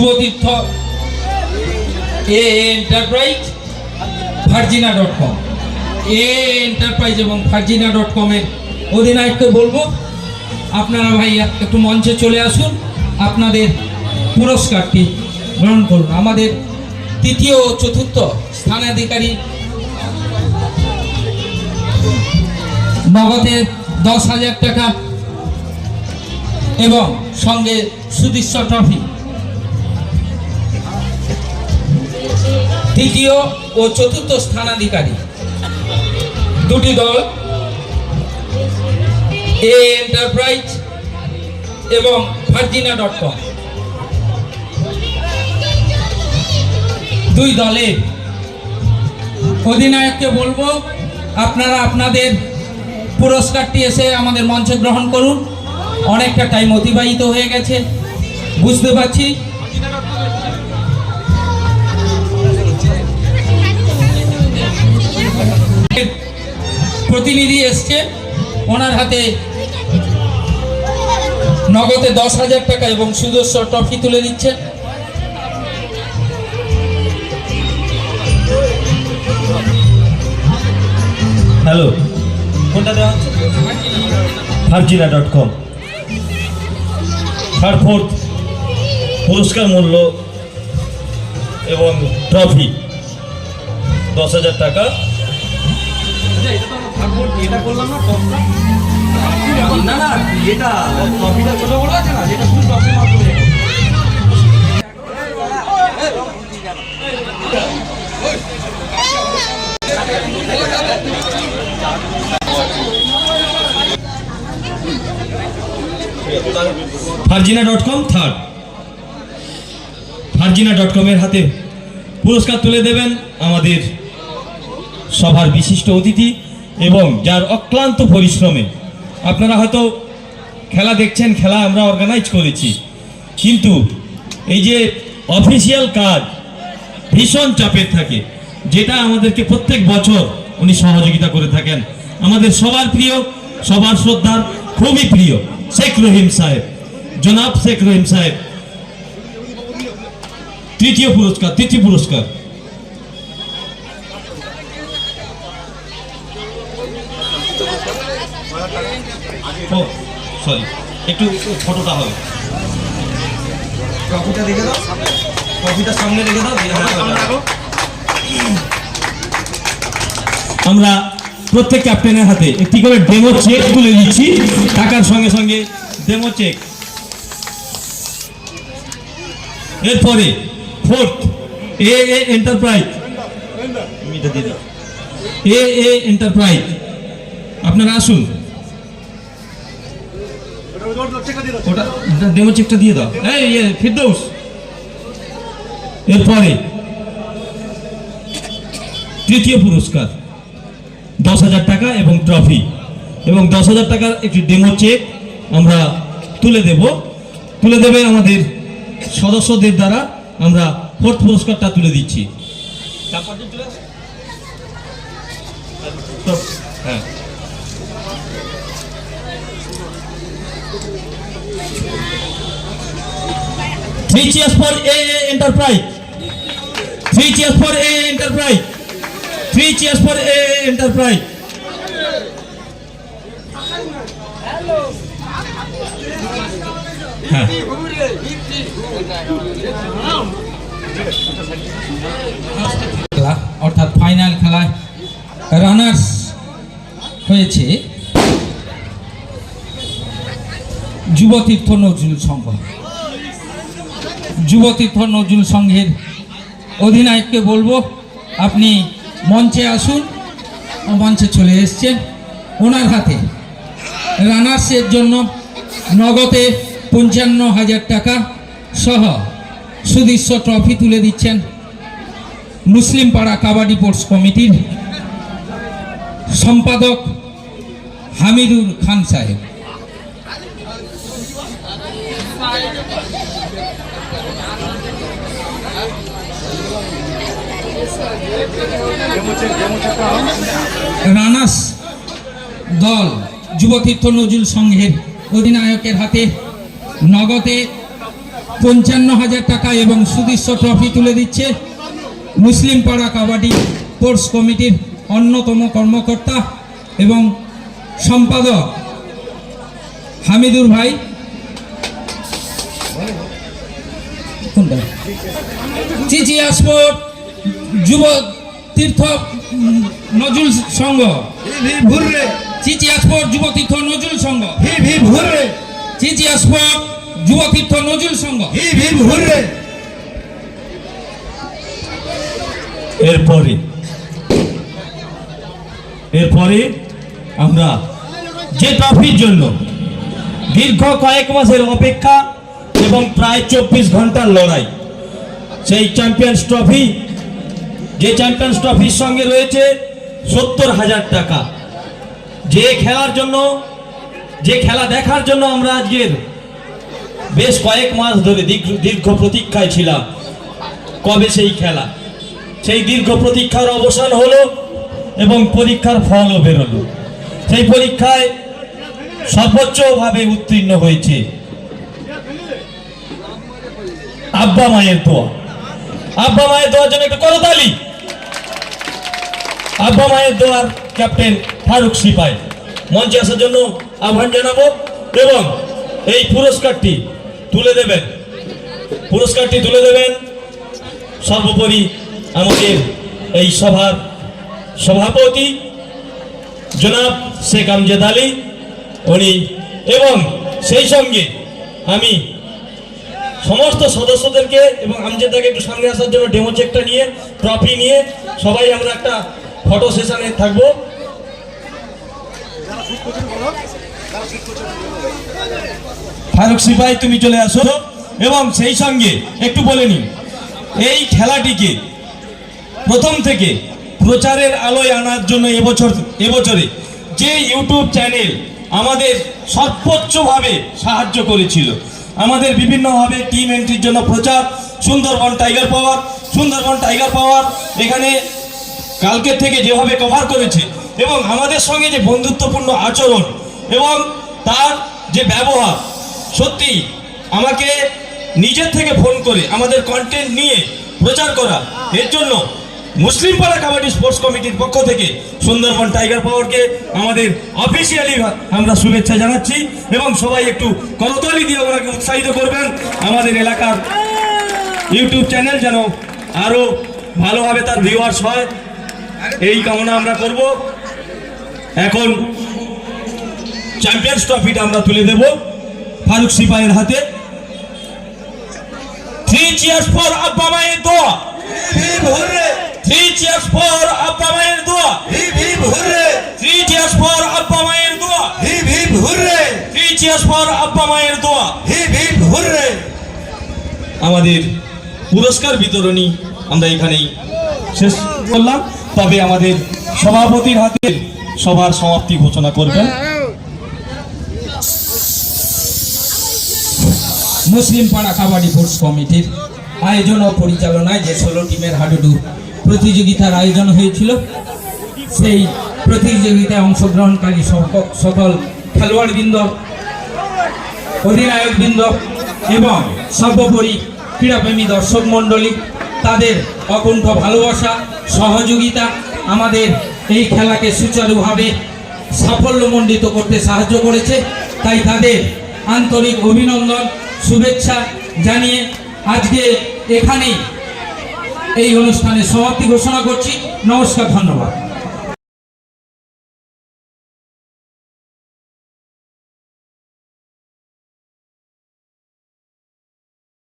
যুবতীর্থ A enterprise Farzina dot com A enterprise এবং ভার্জিনা dot কমের অধিনায়ককে বলব, আপনারা ভাই একটু মঞ্চে চলে আসুন, আপনাদের পুরস্কারটি গ্রহণ করুন। আমাদের তৃতীয় ও চতুর্থ স্থানাধিকারী নগদে দশ হাজার টাকা এবং সঙ্গে সুদৃশ্য ট্রফি। তৃতীয় ও চতুর্থ স্থানাধিকারী। দুটি দল এ এন্টারপ্রাইজ এবং ভার্জিনা ডট কম দুই দলের অধিনায়ককে বলব, আপনারা আপনাদের পুরস্কারটি এসে আমাদের মঞ্চে গ্রহণ করুন। অনেকটা টাইম অতিবাহিত হয়ে গেছে, বুঝতে পারছি। প্রতিনিধি এসছে। ওনার হাতে নগদে দশ হাজার টাকা এবং সুদর্শ ট্রফি তুলে দিচ্ছে। হ্যালো। কোনটা দেওয়া হচ্ছে? ফার্জিনা ডট কম। থার্ড ফোর্থ পুরস্কার মূল্য এবং ট্রফি। দশ হাজার টাকা। Farzina dot com third Farzina dot কমের হাতে পুরস্কার তুলে দেবেন আমাদের সভার বিশিষ্ট অতিথি এবং যার অক্লান্ত পরিশ্রমে আপনারা হয়তো খেলা দেখছেন, খেলা আমরা অর্গানাইজ করেছি। কিন্তু এই যে অফিসিয়াল কাজ ভীষণ চাপের থাকে, যেটা আমাদেরকে প্রত্যেক বছর উনি সহযোগিতা করে থাকেন। আমাদের সবার প্রিয়, সবার শ্রদ্ধার, খুবই প্রিয় শেখ রহিম সাহেব। জনাব শেখ রহিম সাহেব, তৃতীয় পুরস্কার তৃতীয় পুরস্কার ও সরি একটু ফটোটা হবে। ট্রফিটা দেখে দাও। কফিটা সামনে রেখে দাও। আমরা প্রত্যেক ক্যাপ্টেনের হাতে একটি করে ডেমো চেক তুলে দিচ্ছি টাকার সঙ্গে সঙ্গে ডেমো চেক এরপরে fourth A A enterprise A A enterprise আপনারা আসুন। ডেমো চেকটা দিয়ে দাও এই এরপরে, তৃতীয় পুরস্কার, দশ হাজার টাকা এবং ট্রফি এবং দশ হাজার টাকার একটি ডেমো চেক আমরা তুলে দেব। তুলে দেবে আমাদের সদস্যদের দ্বারা আমরা ফোর্থ পুরস্কারটা তুলে দিচ্ছি। হ্যাঁ। Three cheers for AA Enterprise. Three cheers for AA Enterprise. Three cheers for AA Enterprise. হ্যাঁ খেলা অর্থাৎ ফাইনাল খেলায় রানার্স হয়েছে যুবতীর্থ নজরুল সংঘ। যুবতীর্থ নজরুল সংঘের অধিনায়ককে বলব, আপনি মঞ্চে আসুন মঞ্চে চলে এসছেন। ওনার হাতে রানার্সের জন্য নগদে পঞ্চান্ন হাজার টাকা সহ সুদৃশ্য ট্রফি তুলে দিচ্ছেন মুসলিম পাড়া কাবাডি স্পোর্টস কমিটির সম্পাদক হামিদুল খান সাহেব। রানাস দল যুবতীর্থ নজরুল সংঘের অধিনায়কের হাতে নগদে পঞ্চান্ন হাজার টাকা এবং সুদৃশ্য ট্রফি তুলে দিচ্ছে মুসলিম পাড়া কাবাডি স্পোর্টস কমিটির অন্যতম কর্মকর্তা এবং সম্পাদক হামিদুর ভাই। কোনটা চিচিয়া স্পোর্ট যুব তীর্থ নজরুল সংঘ। ঘুররে চিচিয়া স্পোর্ট যুব তীর্থ নজরুল সংঘ। হিপ হিপ ঘুররে চিচিয়া স্পোর্ট যুব তীর্থ নজরুল সংঘ। এরপরে এরপরে আমরা যে ট্রফির জন্য দীর্ঘ কয়েক মাসের অপেক্ষা এবং প্রায় চব্বিশ ঘণ্টার লড়াই। সেই চ্যাম্পিয়ন্স ট্রফি যে চ্যাম্পিয়ন্স ট্রফির সঙ্গে রয়েছে সত্তর হাজার টাকা। যে খেলার জন্য, যে খেলা দেখার জন্য আমরা আজকের বেশ কয়েক মাস ধরে দীর্ঘ প্রতীক্ষায় ছিলাম কবে সেই খেলা। সেই দীর্ঘ প্রতীক্ষার অবসান হলো এবং পরীক্ষার ফলও বেরোলো। সেই পরীক্ষায় সর্বোচ্চভাবে উত্তীর্ণ হয়েছে আব্বা মায়ের দোয়া। আব্বা মায়ের দোয়ার জন্য একটু করতালি আব্বা মায়ের দোয়ার ক্যাপ্টেন ফারুক সিপাই। মঞ্চে আসার জন্য আহ্বান জানাব এবং এই পুরস্কারটি তুলে দেবেন। পুরস্কারটি তুলে দেবেন। সর্বোপরি আমাদের এই সভার সভাপতি জনাব শেখ আমজেদ আলী। উনি এবং সেই সঙ্গে আমি সমস্ত সদস্যদেরকে এবং আমজেদাকে একটু সামনে আসার জন্য ডেমো চেকটা নিয়ে ট্রফি নিয়ে সবাই আমরা একটা ফটো সেশনে থাকব। ফারুক সিপাই তুমি চলে আসো। এবং সেই সঙ্গে একটু বলে নিন এই খেলাটিকে প্রথম থেকে প্রচারের আলোয় আনার জন্য এবছর, এবছরে যে ইউটিউব চ্যানেল আমাদের সর্বোচ্চভাবে সাহায্য করেছিল আমাদের বিভিন্নভাবে টিম এন্ট্রির জন্য প্রচার, Sundarban tiger power Sundarban tiger power এখানে কালকের থেকে যেভাবে কভার করেছে, এবং আমাদের সঙ্গে যে বন্ধুত্বপূর্ণ আচরণ, এবং তার যে ব্যবহার, সত্যি আমাকে নিজের থেকে ফোন করে আমাদের কন্টেন্ট নিয়ে প্রচার করা, এর জন্য মুসলিম পাড়া কাবাডি স্পোর্টস কমিটির পক্ষ থেকে সুন্দরবন টাইগার পাওয়ারকে আমাদের অফিসিয়ালি আমরা শুভেচ্ছা জানাচ্ছি এবং সবাই একটু করতালি দিয়ে ওনাকে উৎসাহিত করবেন। আমাদের এলাকার ইউটিউব চ্যানেল যেন আরও ভালোভাবে তার ভিউয়ার্স হয়। এই কামনা আমরা করব। এখন চ্যাম্পিয়ন্স ট্রফিটা আমরা তুলে দেব ফারুক সিপাহের হাতে। থ্রি চেয়ার্স ফর আব্বা মায়ের দোয়া। চেয়ার্স ফর আব্বা মায়ের দোয়া hip hip hurray three cheers for আব্বা মায়ের দোয়া hip hip hurray three cheers for আব্বা মায়ের দোয়া হিপ হিপ ঘুররে আমাদের পুরস্কার বিতরণী আমরা এখানেই শেষ করলাম। তবে আমাদের সভাপতির হাতে সভার সমাপ্তি ঘোষণা করবেন। মুসলিম পাড়া কাবাডি স্পোর্টস কমিটির আয়োজন ও পরিচালনায় যে ষোলো টিমের হাডুডু প্রতিযোগিতার আয়োজন হয়েছিল। সেই প্রতিযোগিতায় অংশগ্রহণকারী সক- সকল খেলোয়াড়বৃন্দ, অধিনায়কবৃন্দ এবং সর্বোপরি ক্রীড়াপ্রেমী দর্শক মণ্ডলী, তাদের অকুণ্ঠ ভালোবাসা, সহযোগিতা আমাদের এই খেলাকে সুচারুভাবে সাফল্যমণ্ডিত করতে সাহায্য করেছে। তাই তাদের আন্তরিক অভিনন্দন, শুভেচ্ছা জানিয়ে আজকে এখানেই এই অনুষ্ঠানে সমাপ্তি ঘোষণা করছি। নমস্কার ধন্যবাদ।